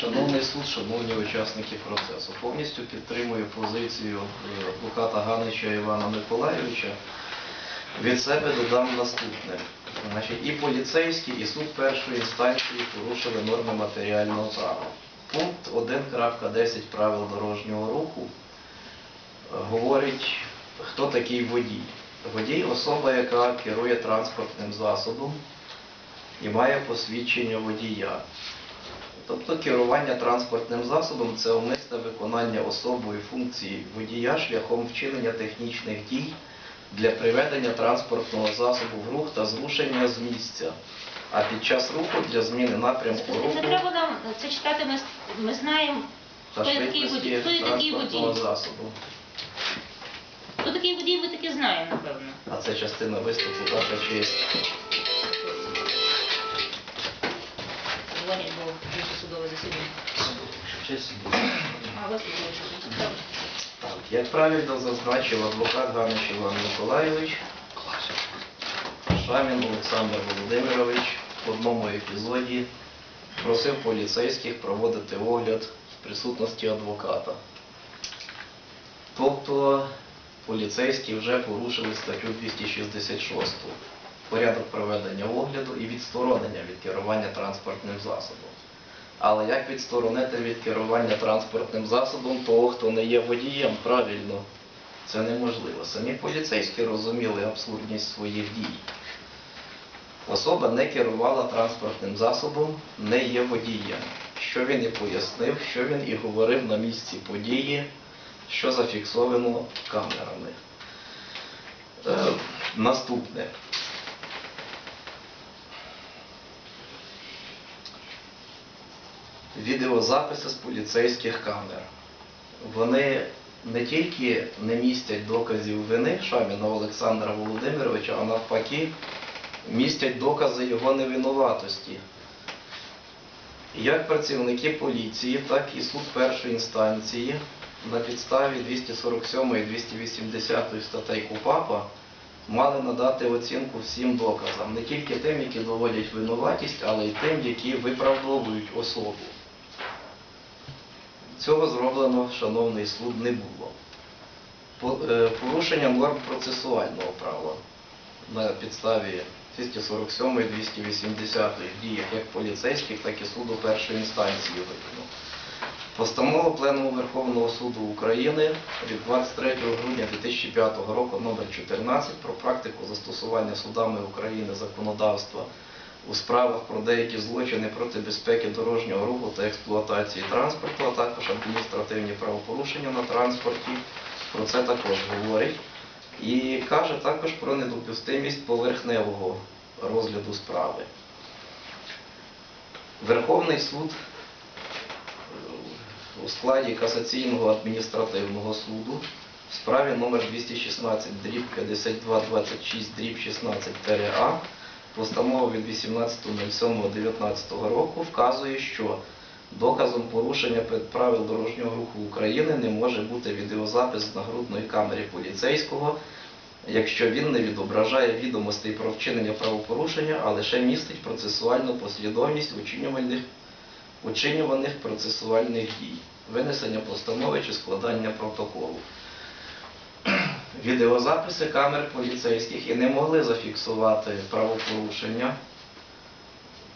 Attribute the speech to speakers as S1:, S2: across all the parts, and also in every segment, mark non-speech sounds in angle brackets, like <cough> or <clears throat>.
S1: Шановний суд, шановні учасники процесу, повністю підтримую позицію е, адвоката Ганича Івана Миколайовича. Від себе додам наступне. І поліцейський, і суд першої інстанції порушили норми матеріального права. Пункт 1.10 правил дорожнього руху е, говорить, хто такий водій. Водій особа, яка керує транспортним засобом і має посвідчення водія. Тобто керування транспортним засобом це умисне виконання особою функції водія шляхом вчинення технічних дій для приведення транспортного засобу в рух та зрушення з місця. А під час руху для зміни напрямку
S2: Не
S1: руху
S2: треба нам це читати, ми, ми знаємо,
S1: та
S2: хто є такий водій. Хто є такий
S1: транспортного
S2: водій?
S1: засобу.
S2: Хто такий водій, ми таки знаємо, напевно.
S1: А це частина виступу, ваша честь.
S2: Говорять, засідання. А вас Добре.
S1: Як правильно зазначив адвокат Ганич Іван Миколайович, Шамін Олександр Володимирович в одному епізоді просив поліцейських проводити огляд в присутності адвоката. Тобто поліцейські вже порушили статтю 266 порядок проведення огляду і відсторонення від керування транспортним засобом. Але як відсторонити від керування транспортним засобом того, хто не є водієм, правильно, це неможливо. Самі поліцейські розуміли абсурдність своїх дій. Особа не керувала транспортним засобом, не є водієм. Що він і пояснив, що він і говорив на місці події, що зафіксовано камерами. Е, наступне. Відеозаписи з поліцейських камер. Вони не тільки не містять доказів вини Шаміна Олександра Володимировича, а навпаки містять докази його невинуватості. Як працівники поліції, так і суд першої інстанції на підставі 247 і 280 статей КУПАПа мали надати оцінку всім доказам, не тільки тим, які доводять винуватість, але й тим, які виправдовують особу. Цього зроблено, шановний суд, не було. Е, Порушення норм процесуального права на підставі 247 і 280 діях як поліцейських, так і суду першої інстанції видано. Постанова Пленуму Верховного суду України від 23 грудня 2005 року номер 14 про практику застосування судами України законодавства у справах про деякі злочини проти безпеки дорожнього руху та експлуатації транспорту, а також адміністративні правопорушення на транспорті. Про це також говорить. І каже також про недопустимість поверхневого розгляду справи. Верховний суд е, у складі касаційного адміністративного суду в справі номер 216 дріб 5226 дріб 16 А постанова від 18.07.19 року вказує, що доказом порушення правил дорожнього руху України не може бути відеозапис з нагрудної камери поліцейського, якщо він не відображає відомостей про вчинення правопорушення, а лише містить процесуальну послідовність учинювальних, учинюваних процесуальних дій, винесення постанови чи складання протоколу. Відеозаписи камер поліцейських і не могли зафіксувати правопорушення,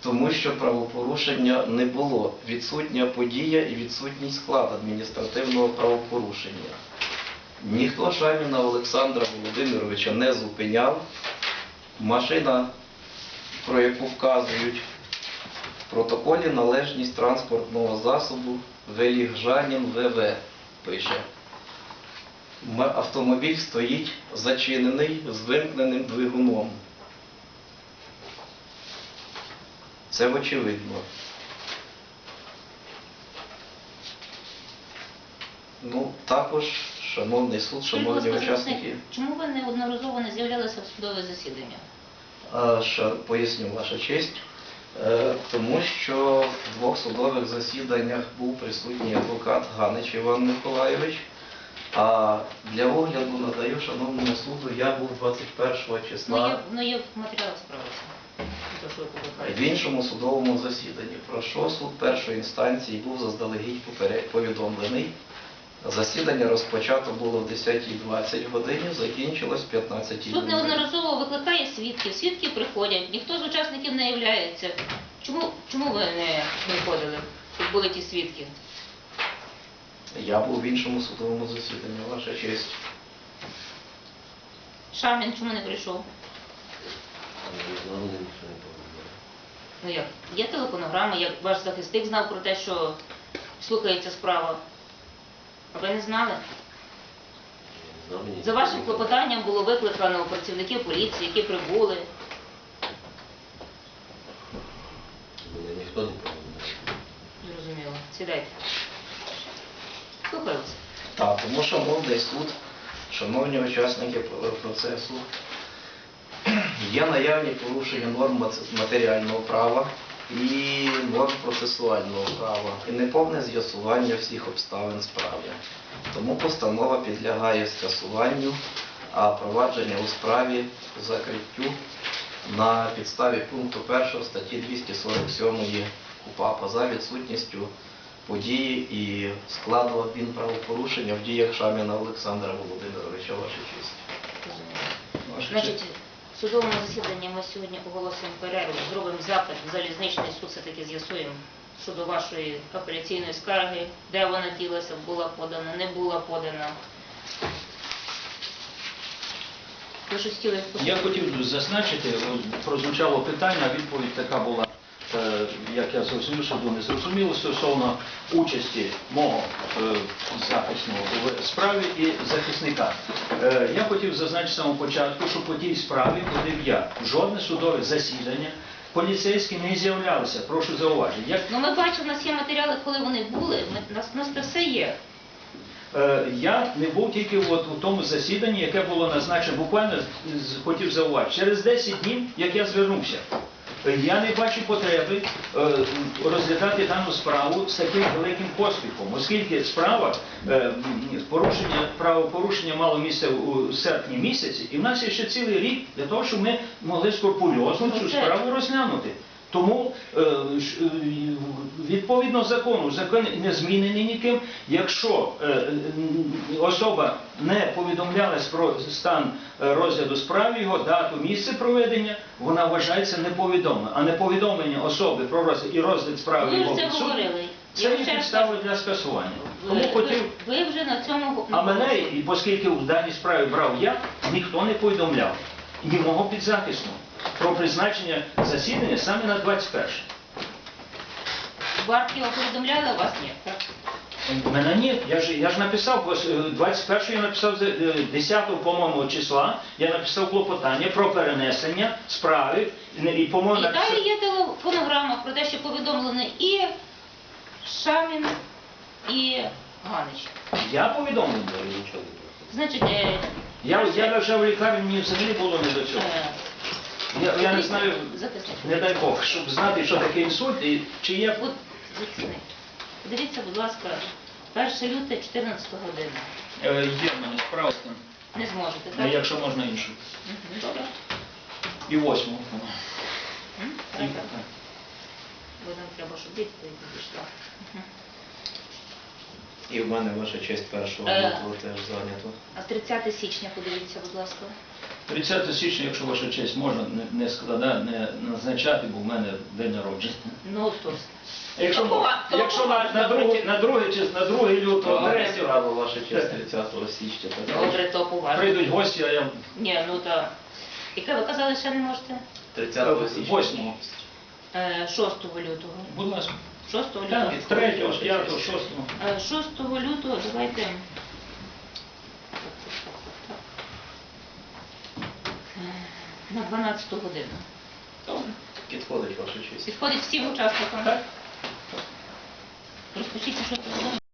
S1: тому що правопорушення не було. Відсутня подія і відсутній склад адміністративного правопорушення. Ніхто Шаміна Олександра Володимировича не зупиняв. Машина, про яку вказують в протоколі належність транспортного засобу Велігжанін ВВ пише. Автомобіль стоїть зачинений з вимкненим двигуном. Це очевидно. Ну, також, шановний суд, шановні учасники,
S2: Чому ви неодноразово не з'являлися в судове засідання?
S1: а, ша- поясню ваша честь. Е, Тому що в двох судових засіданнях був присутній адвокат Ганич Іван Миколайович, а для огляду надаю шановному суду, я був 21
S2: Ну,
S1: числа.
S2: ну, є в матеріалах справи. то, що ви
S1: В іншому судовому засіданні, про що суд першої інстанції був заздалегідь попере- повідомлений. Засідання розпочато було в 10.20 годині, закінчилось в 15.00.
S2: Суд неодноразово викликає свідків, свідки приходять, ніхто з учасників не являється. Чому, чому ви не приходили, щоб були ті свідки?
S1: Я був в іншому судовому засіданні, ваша честь.
S2: Шамін чому не прийшов?
S3: Не.
S2: Ну як? Є телефонограма, як ваш захисник знав про те, що слухається справа. А ви не знали? За вашим клопотанням було викликано працівників поліції, які прибули.
S3: Мене ніхто не повідомляє.
S2: Зрозуміло. Сідайте. Слухаю.
S1: Так, тому шановний суд, шановні учасники процесу, <clears throat> є наявні порушення норм матеріального права і норм процесуального права, і неповне з'ясування всіх обставин справи. Тому постанова підлягає скасуванню, а провадження у справі закриттю на підставі пункту 1 статті 247 КУПАПа за відсутністю події і складу адмінправопорушення в діях Шаміна Олександра Володимировича, ваша честь.
S2: Значить, в судовому засіданні ми сьогодні оголосимо перерву, зробимо запит в залізничний суд, все-таки з'ясуємо щодо вашої апеляційної скарги, де вона ділася, була подана, не була подана.
S4: Я хотів зазначити, прозвучало питання, відповідь така була, як я зрозумів, що було незрозуміло стосовно участі мого е, захисного в справі і захисника. Е, Я хотів зазначити з самого початку, що по тій справі ходив я. Жодне судове засідання. Поліцейські не з'являлися, прошу зауважити. Як
S2: Ну ми бачимо, у нас є матеріали, коли вони були, у нас, у нас це все є.
S4: Е, Я не був тільки от у тому засіданні, яке було назначено буквально хотів зауважити. Через 10 днів, як я звернувся, я не бачу потреби е, розглядати дану справу з таким великим поспіхом, оскільки справа е, порушення правопорушення мало місце у серпні місяці, і в нас є ще цілий рік для того, щоб ми могли скорпульозно цю
S2: Ну,
S4: справу розглянути. Тому е, е, відповідно закону, закон не змінений ніким. Якщо е, особа не повідомлялась про стан розгляду справи, його дату, місце проведення, вона вважається неповідомлена. А неповідомлення особи про розгляд і розгляд справи його
S2: ж це
S4: є
S2: ще
S4: для скасування.
S2: Ви,
S4: хотів.
S2: ви, ви вже на цьому
S4: А мене, і оскільки в даній справі брав я, ніхто не повідомляв ні мого підзахисного про призначення засідання саме на 21.
S2: Барківа повідомляли, а вас ні. Так?
S4: Мене ні, я ж, я ж написав, бо, е, 21 я написав з- е, 10 по-моєму числа, я написав клопотання про перенесення справи, і, і по-моєму, написав...
S2: далі є телефонограма про те, що повідомлені і Шамін, і Ганич.
S4: Я повідомлений.
S2: Значить, е,
S4: Я, я лежав в лікарні, мені взагалі було не до цього.
S2: е,
S4: Я, я не знаю, не дай Бог, щоб знати, що таке інсульт, і чи є
S2: От захисник. Подивіться, будь ласка, 1 люте, 14 година.
S4: Е, Є в мене справа, з тим.
S2: Не зможете,
S4: Ну,
S2: так?
S4: якщо можна іншу.
S2: Мгм, Добре.
S4: І восьму.
S2: М?
S4: І-
S2: Треба. Бо нам треба, щоб відповідь надійшла. Мгм.
S1: І в мене ваша честь першого
S2: Е.
S1: лютого теж зайнято.
S2: А 30 січня, подивіться, будь ласка.
S4: 30 січня, якщо ваша честь, можна не, не складати, не назначати, бо в мене день народження.
S2: Ну, то
S4: Якщо, якщо на, на, другий, на другий чи на другий лютого
S1: Добре,
S4: третього
S1: справа ваша честь 30 січня. так?
S2: добре, то поважно.
S4: прийдуть гості, а я
S2: Ні, ну то. Яке ви казали, ще не можете?
S1: 30 січня.
S4: восьмого.
S2: Е, 6 лютого.
S4: Будь ласка.
S2: 6 лютого.
S4: третього, п'ятого, шостого.
S2: Е, 6 лютого давайте. Е, На 12 годину.
S4: Добре.
S1: Підходить ваша честь.
S2: Підходить всім учасникам.
S4: Так.
S2: Розпишіться, що це буде.